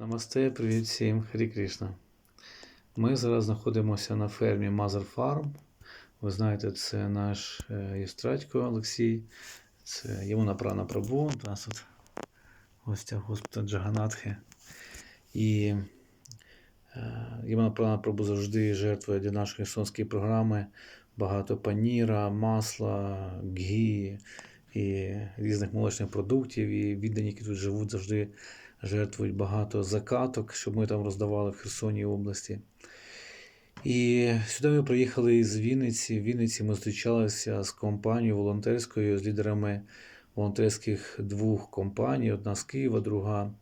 Намасте, привіт всім, Харі Кришна. Ми зараз знаходимося на фермі Mother Farm. Ви знаєте, це наш е, Єстратько Олексій, це Ємуна Прана Прабу, у нас тут гостя Господа Джаганатхи. І е, Ємуна Прана Прабу завжди жертвує для нашої сонської програми багато паніра, масла, гі і різних молочних продуктів. І віддані, які тут живуть, завжди жертвують багато закаток, щоб ми там роздавали в Херсоні області. І сюди ми приїхали із Вінниці. В Вінниці ми зустрічалися з компанією волонтерською, з лідерами волонтерських двох компаній: одна з Києва, друга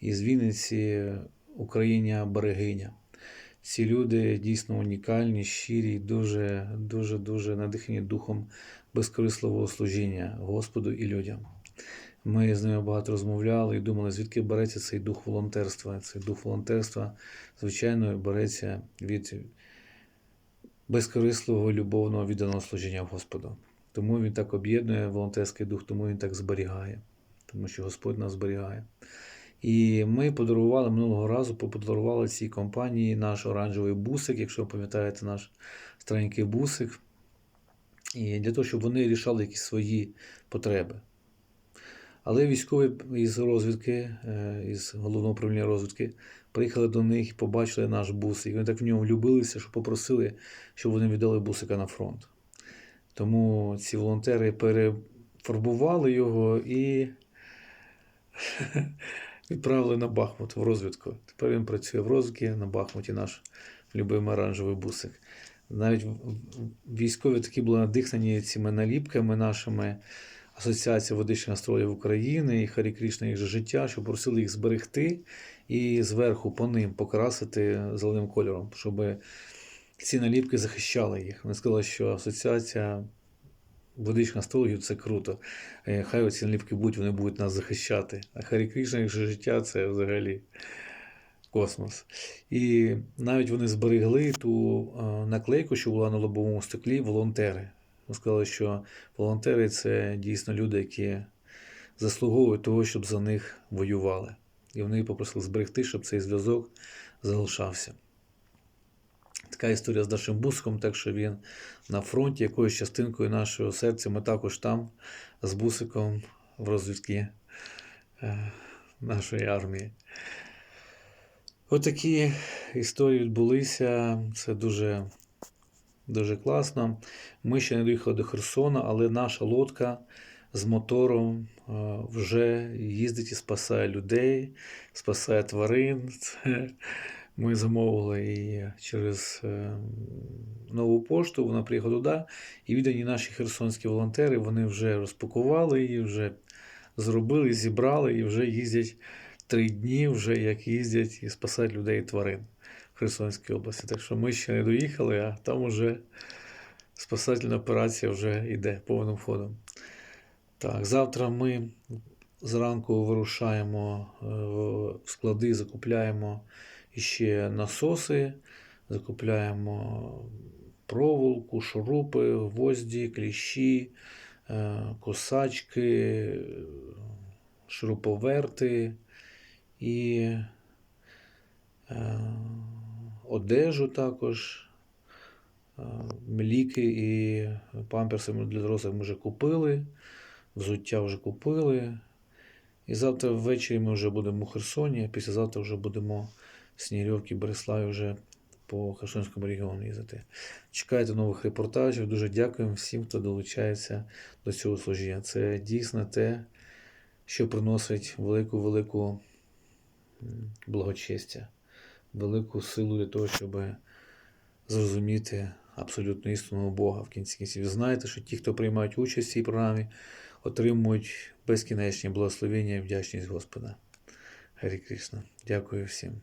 із Вінниці, Україня Берегиня. Ці люди дійсно унікальні, щирі, дуже, дуже, дуже надихані духом безкорисливого служіння Господу і людям. Ми з ними багато розмовляли і думали, звідки береться цей дух волонтерства. Цей дух волонтерства, звичайно, береться від безкорисливого, любовного, відданого служіння Господу. Тому він так об'єднує волонтерський дух, тому він так зберігає, тому що Господь нас зберігає. І ми подарували минулого разу, подарували цій компанії наш оранжевий бусик, якщо ви пам'ятаєте наш старенький бусик. І для того, щоб вони рішали якісь свої потреби. Але військові із розвідки, е, із головного управління розвідки, приїхали до них і побачили наш бусик. І вони так в ньому влюбилися, що попросили, щоб вони віддали бусика на фронт. Тому ці волонтери перефарбували його і відправили на Бахмут в розвідку. Тепер він працює в розвідці на Бахмуті, наш любимий оранжевий бусик. Навіть військові такі були надихнені цими наліпками нашими. Асоціація водичних астрологів України і Харі Крішна їх же життя, що просили їх зберегти і зверху по ним покрасити зеленим кольором, щоб ці наліпки захищали їх. Вони сказали, що асоціація водичних астрологів це круто. Е, Хай оці наліпки будуть, вони будуть нас захищати. А Харі Крішна їх же життя це взагалі космос. І навіть вони зберегли ту наклейку, що була на лобовому стеклі, волонтери. Ми сказали, що волонтери це дійсно люди, які заслуговують того, щоб за них воювали. І вони попросили зберегти, щоб цей зв'язок залишався. Така історія з нашим бусиком, так що він на фронті, якоюсь частинкою нашого серця, ми також там з бусиком в розвідки е, нашої армії. Отакі історії відбулися. Це дуже Дуже класно. Ми ще не доїхали до Херсона, але наша лодка з мотором е, вже їздить і спасає людей, спасає тварин. Це ми замовили її через е, нову пошту. Вона приїхала туди. І віддані наші херсонські волонтери вони вже розпакували її, вже зробили, зібрали і вже їздять три дні, вже як їздять і спасають людей і тварин. Херсонській області. Так що ми ще не доїхали, а там уже спасательна операція вже йде повним ходом. Так, завтра ми зранку вирушаємо в склади, закупляємо ще насоси, закупляємо проволоку, шурупи, гвозді, кліщі, косачки, шуруповерти і одежу також, ліки і памперси для дорослих ми вже купили, взуття вже купили. І завтра ввечері ми вже будемо у Херсоні, а післязавтра вже будемо в Снігирьовці, Береславі вже по Херсонському регіону їздити. Чекайте нових репортажів. Дуже дякуємо всім, хто долучається до цього служіння. Це дійсно те, що приносить велику-велику благочестя велику силу для того, щоб зрозуміти абсолютно істинного Бога в кінці кінців. Знаєте, що ті, хто приймають участь в цій програмі, отримують безкінечні благословення і вдячність Господа. Гарі Кришна. Дякую всім.